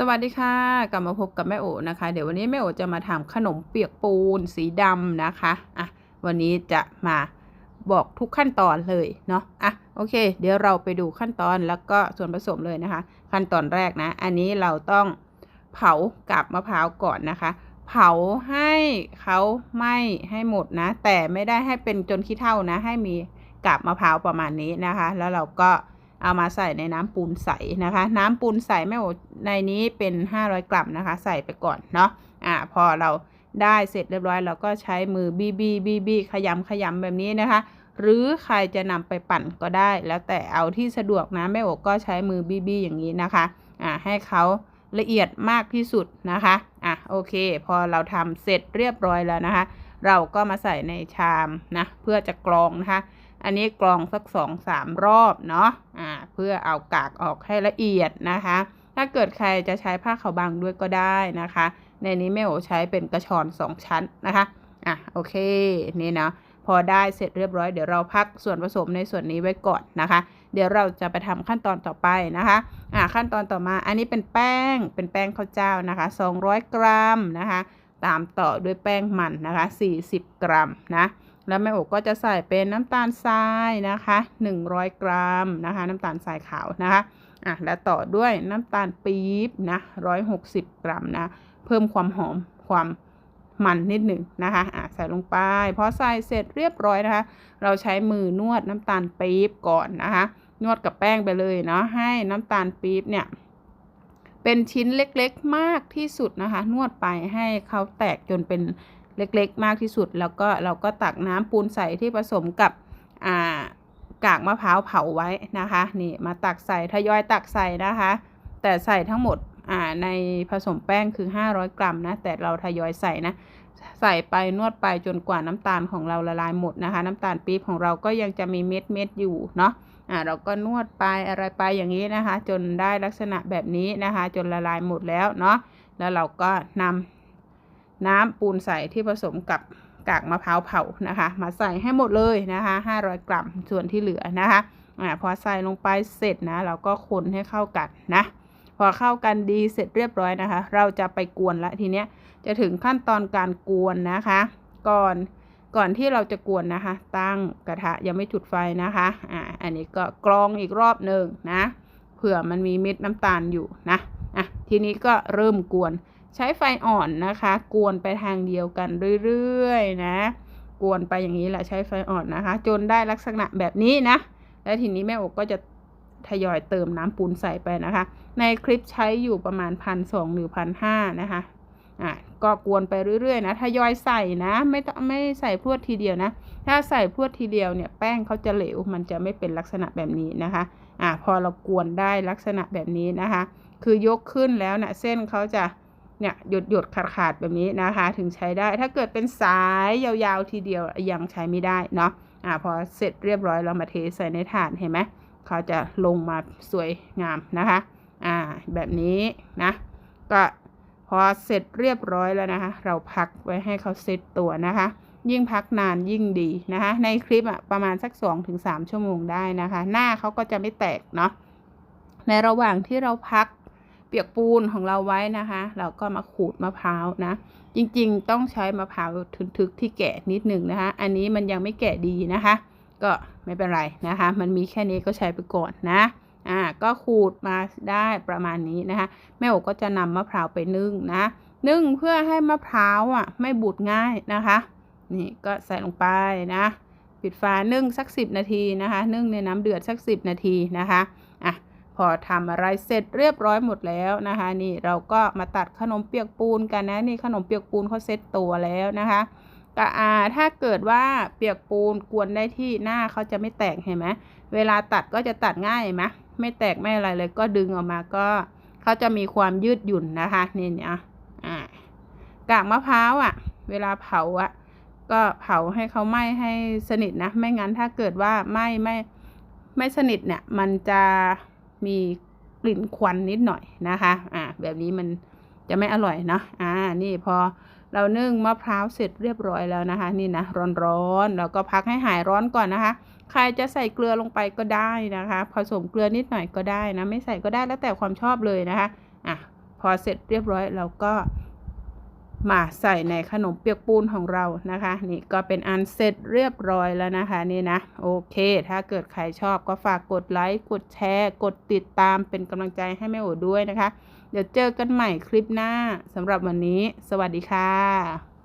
สวัสดีค่ะ กลับมาพบกับแม่โอนะคะ เดี๋ยววันนี้แม่โอจะมาทำขนมเปียกปูนสีดำนะคะอะวันนี้จะมาบอกทุกขั้นตอนเลยเนาะอะโอเค เดี๋ยวเราไปดูขั้นตอนแล้วก็ส่วนผสมเลยนะคะ ขั้นตอนแรกนะ อันนี้เราต้องเผากาบมะพร้าวก่อนนะคะ เผาให้เขาไหม้ให้หมดนะ แต่ไม่ได้ให้เป็นจนขี้เท่านะ ให้มีกาบมะพร้าวประมาณนี้นะคะ แล้วเราก็เเอามาใส่ในน้ำปูนใสนะคะ น้ำปูนใสแม่โอในนี้เป็น 500 กรัมนะคะ ใส่ไปก่อนเนาะอ่าพอเราได้เสร็จเรียบร้อยเราก็ใช้มือบีบีบีบีขยำขยำแบบนี้นะคะ หรือใครจะนำไปปั่นก็ได้ แล้วแต่เอาที่สะดวกนะแม่โอก็ใช้มือบีบีอย่างนี้นะคะอ่าให้เขาละเอียดมากที่สุดนะคะอะโอเค พอเราทำเสร็จเรียบร้อยแล้วนะคะ เราก็มาใส่ในชามนะเพื่อจะกรองนะคะ อันนี้กรองสักสองสามรอบเนาะอ่าเพื่อเอากากออกให้ละเอียดนะคะ ถ้าเกิดใครจะใช้ผ้าขาวบางด้วยก็ได้นะคะ ในนี้แม่โอใช้เป็นกระชอนสองชั้นนะคะอะโอเคนี่นะพอได้เสร็จเรียบร้อยเดี๋ยวเราพักส่วนผสมในส่วนนี้ไว้ก่อนนะคะ เดี๋ยวเราจะไปทำขั้นตอนต่อไปนะคะอ่าขั้นตอนต่อมาอันนี้เป็นแป้งเป็นแป้งข้าวเจ้านะคะ 200 กรัมนะคะ ตามต่อด้วยแป้งมันนะคะ 40 กรัมนะ แล้วแม่โอกก็จะใส่เป็นน้ำตาลทรายนะคะ 100 กรัมนะคะ น้ำตาลทรายขาวนะคะอะแล้วต่อด้วยน้ำตาลปี๊บนะ160 กรัมนะเพิ่มความหอมความมันนิดหนึ่งนะคะอะใส่ลงไปพอใส่เสร็จเรียบร้อยนะคะ เราใช้มือนวดน้ำตาลปี๊บก่อนนะคะ นวดกับแป้งไปเลยเนาะให้น้ำตาลปี๊บเนี่ยเป็นชิ้นเล็กๆมากที่สุดนะคะ นวดไปให้เขาแตกจนเป็น เล็กๆ มากที่สุด แล้วก็เราก็ตักน้ำปูนใสที่ผสมกับอ่ากากมะพร้าวเผาไว้นะคะนี่มาตักใส่ทยอยตักใส่นะคะ แต่ใส่ทั้งหมดอ่าในผสมแป้งคือ 500 กรัมนะแต่เราทยอยใส่นะใส่ไปนวดไปจนกว่าน้ำตาลของเราละลายหมดนะคะ น้ำตาลปี๊บของเราก็ยังจะมีเม็ดเม็ดๆอยู่เนาะอ่าเราก็นวดไปอะไรไปอย่างนี้นะคะ จนได้ลักษณะแบบนี้นะคะ จนละลายหมดแล้วเนาะแล้วเราก็นำ น้ำปูนใสที่ผสมกับกากมะพร้าวเผานะคะ มาใส่ให้หมดเลยนะคะ 500 กรัมส่วนที่เหลือนะคะอ่าพอใส่ลงไปเสร็จนะ เราก็คนให้เข้ากันนะ พอเข้ากันดีเสร็จเรียบร้อยนะคะ เราจะไปกวนละทีเนี้ยจะถึงขั้นตอนการกวนนะคะ ก่อนก่อนที่เราจะกวนนะคะ ตั้งกระทะยังไม่จุดไฟนะคะอ่าอันนี้ก็กรองอีกรอบหนึ่งนะเผื่อมันมีเม็ดน้ำตาลอยู่นะอะทีนี้ก็เริ่มกวน ใช้ไฟอ่อนนะคะ กวนไปทางเดียวกันเรื่อยๆนะ กวนไปอย่างนี้แหละใช้ไฟอ่อนนะคะ จนได้ลักษณะแบบนี้นะ แล้วทีนี้แม่อกก็จะทยอยเติมน้ำปูนใส่ไปนะคะ ในคลิปใช้อยู่ประมาณพันสองหรือพันห้านะคะอะก็กวนไปเรื่อยๆนะทยอยใส่นะ ไม่ต้องไม่ใส่พรวดทีเดียวนะ ถ้าใส่พรวดทีเดียวเนี่ยแป้งเขาจะเหลวมันจะไม่เป็นลักษณะแบบนี้นะคะอะพอเรากวนได้ลักษณะแบบนี้นะคะ คือยกขึ้นแล้วเนะี่ยเส้นเขาจะ เนี่ยหยดหยดขาดขาดๆแบบนี้นะคะ ถึงใช้ได้ถ้าเกิดเป็นสายยาวๆทีเดียวยังใช้ไม่ได้เนาะอะพอเสร็จเรียบร้อยเรามาเทใส่ในถาดเห็นไหมเขาจะลงมาสวยงามนะคะอ่าแบบนี้นะก็พอเสร็จเรียบร้อยแล้วนะคะ เราพักไว้ให้เขาเซตตัวนะคะ ยิ่งพักนานยิ่งดีนะคะ ในคลิปอะประมาณสัก 2-3ถึงชั่วโมงได้นะคะ หน้าเขาก็จะไม่แตกเนาะในระหว่างที่เราพัก เปียกปูนของเราไว้นะคะ เราก็มาขูดมะพร้าวนะ จริงๆ ต้องใช้มะพร้าวทึกๆที่แก่นิดหนึ่งนะคะ อันนี้มันยังไม่แก่ดีนะคะ ก็ไม่เป็นไรนะคะ มันมีแค่นี้ก็ใช้ไปก่อนนะอ่าก็ขูดมาได้ประมาณนี้นะคะแม่โอก็จะนำมะพร้าวไปนึ่งนะนึ่งเพื่อให้มะพร้าวอะไม่บูดง่ายนะคะนี่ก็ใส่ลงไปนะ ปิดฝานึ่งสักสิบนาทีนะคะ นึ่งในน้ำเดือดสักสิบนาทีนะคะอะ พอทำอะไรเสร็จเรียบร้อยหมดแล้วนะคะ นี่เราก็มาตัดขนมเปียกปูนกันนะนี่ขนมเปียกปูนเขาเซ็ตตัวแล้วนะคะก็อาถ้าเกิดว่าเปียกปูนกวนได้ที่หน้าเขาจะไม่แตกเห็นไหมเวลาตัดก็จะตัดง่ายไหมไม่แตกไม่อะไรเลยก็ดึงออกมาก็เขาจะมีความยืดหยุ่นนะคะนี่เนี่ยอ่ากากมะพร้าวอะ เวลาเผาอะ ก็เผาให้เขาไหม้ให้สนิทนะ ไม่งั้นถ้าเกิดว่าไหม้ไม่ไม่สนิทเนี่ย มันจะ มีกลิ่นควันนิดหน่อยนะคะอ่าแบบนี้มันจะไม่อร่อยเนาะอ่านี่พอเรานึ่งมะพร้าวเสร็จเรียบร้อยแล้วนะคะ นี่นะร้อนๆแล้วก็พักให้หายร้อนก่อนนะคะ ใครจะใส่เกลือลงไปก็ได้นะคะ ผสมเกลือนิดหน่อยก็ได้นะ ไม่ใส่ก็ได้แล้วแต่ความชอบเลยนะคะอะพอเสร็จเรียบร้อยเราก็ มาใส่ในขนมเปียกปูนของเรานะคะ นี่ก็เป็นอันเสร็จเรียบร้อยแล้วนะคะนี่นะโอเค ถ้าเกิดใครชอบก็ฝากกดไลค์กดแชร์ กดติดตามเป็นกำลังใจให้แม่โอด้วยนะคะ เดี๋ยวเจอกันใหม่คลิปหน้าสำหรับวันนี้ สวัสดีค่ะ